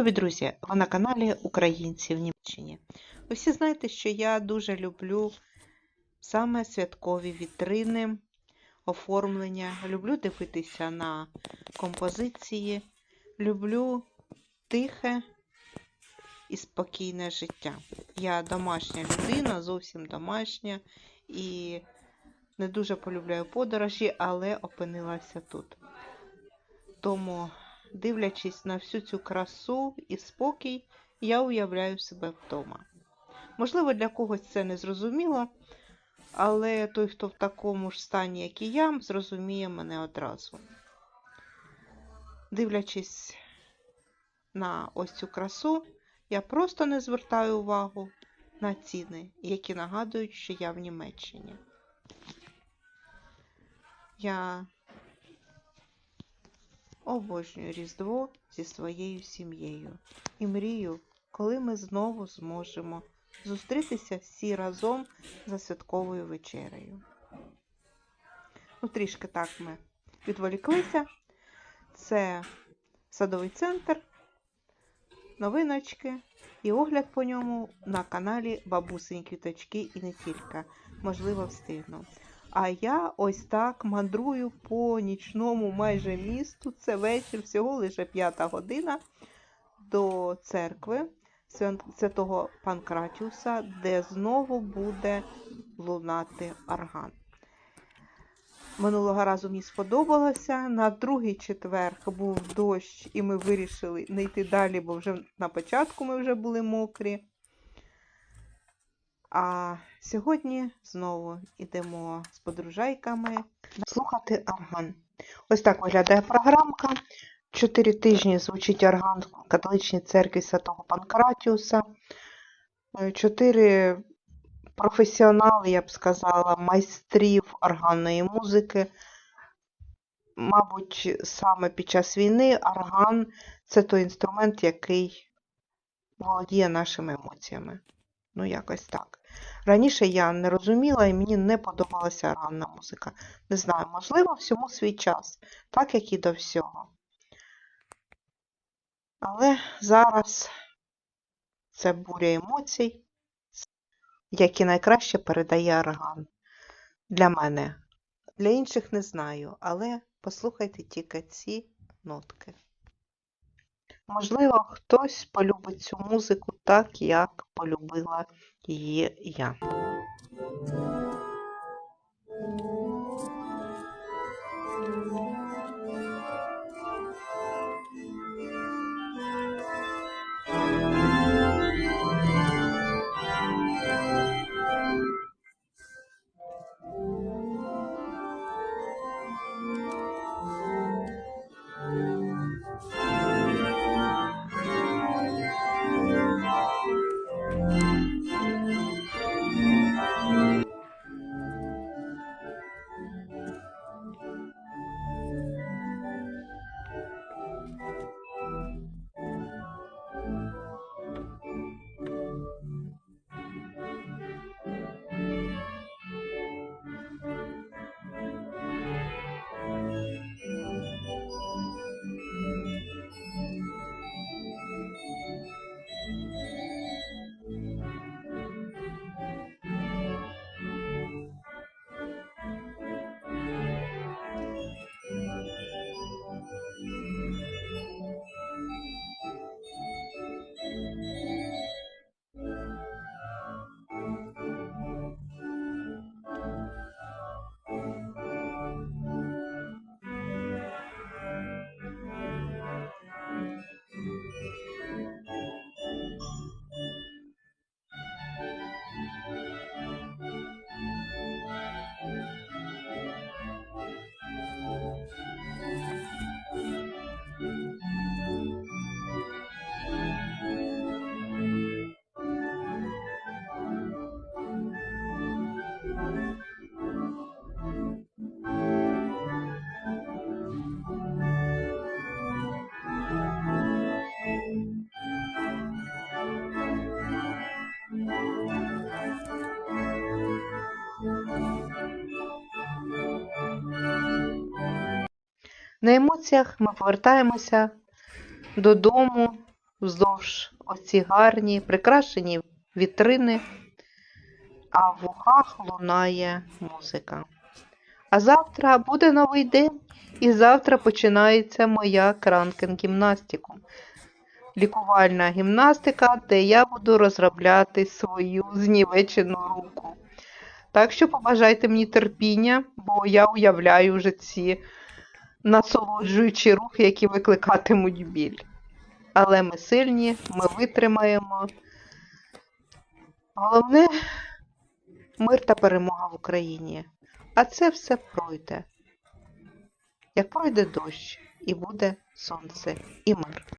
Любі друзі! Ви на каналі Українці в Німеччині. Ви всі знаєте, що я дуже люблю саме святкові вітрини, оформлення. Люблю дивитися на композиції, люблю тихе і спокійне життя. Я домашня людина, зовсім домашня і не дуже полюбляю подорожі, але опинилася тут. Тому дивлячись на всю цю красу і спокій, я уявляю себе вдома. Можливо, для когось це не зрозуміло, але той, хто в такому ж стані, як і я, зрозуміє мене одразу. Дивлячись на ось цю красу, я просто не звертаю увагу на ціни, які нагадують, що я в Німеччині. Я Обожнюю Різдво зі своєю сім'єю і мрію, коли ми знову зможемо зустрітися всі разом за святковою вечерею. Ну, трішки так ми відволіклися. Це садовий центр, новиночки і огляд по ньому на каналі Бабусині Квіточки і не тільки. Можливо, встигну. А я ось так мандрую по нічному майже місту. Це вечір, всього лише п'ята година до церкви Святого Панкратіуса, де знову буде лунати орган. Минулого разу мені сподобалося. На другий четвер був дощ, і ми вирішили не йти далі, бо вже на початку ми вже були мокрі. А сьогодні знову йдемо з подружайками слухати орган. Ось так виглядає програмка. Чотири тижні звучить орган в католичній церкві Святого Панкратіуса. Е, Чотири професіонали, я б сказала, майстрів органної музики. Мабуть, саме під час війни орган це той інструмент, який володіє нашими емоціями. Ну, якось так. Раніше я не розуміла і мені не подобалася органна музика. Не знаю, можливо, всьому свій час, так як і до всього. Але зараз це буря емоцій, які найкраще передає орган. Для мене. Для інших не знаю, але послухайте тільки ці нотки. Можливо, хтось полюбить цю музику так, як полюбила її я. На емоціях ми повертаємося додому вздовж оці гарні, прикрашені вітрини, а в вухах лунає музика. А завтра буде новий день, і завтра починається моя кранкен-гімнастикум. Лікувальна гімнастика, де я буду розробляти свою знівечену руку. Так що побажайте мені терпіння, бо я уявляю вже ці насолоджуючі рухи, які викликатимуть біль. Але ми сильні, ми витримаємо. Головне мир та перемога в Україні. А це все пройде. Як пройде дощ, і буде сонце і мир.